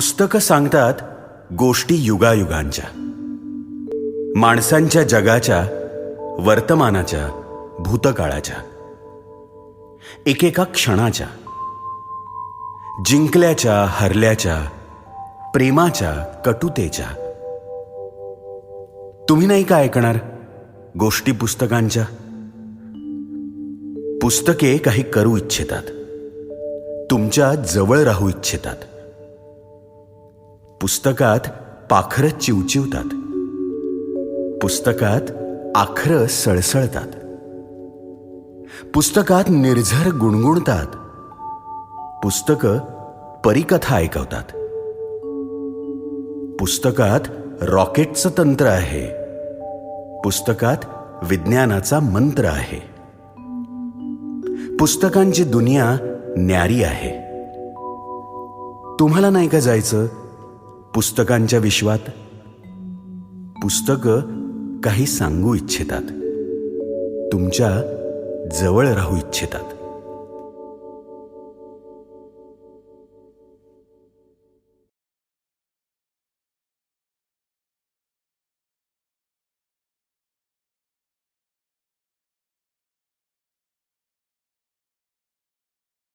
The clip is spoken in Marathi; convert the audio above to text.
पुस्तकं सांगतात गोष्टी युगायुगांच्या. माणसांच्या जगाच्या वर्तमानाच्या भूतकाळाच्या. एकेका क्षणाच्या. जिंकल्याच्या हरल्याच्या प्रेमाच्या कटुतेच्या. तुम्ही नाही का ऐकणार गोष्टी पुस्तकांच्या? पुस्तके काही करू इच्छितात. तुमच्या जवळ राहू इच्छितात. पुस्तकात पाखरं चिवचिवतात. पुस्तकात आखरं सळसळतात. पुस्तकात निर्झर गुणगुणतात. पुस्तकं परिकथा ऐकवतात. पुस्तकात रॉकेटचं तंत्र आहे. पुस्तकात विज्ञानाचा मंत्र आहे. पुस्तकांची दुनिया न्यारी आहे. तुम्हाला नाही का जायचं? पुस्तकांच्या विश्वात पुस्तकं काही सांगू इच्छितात. तुमच्या जवळ राहू इच्छितात.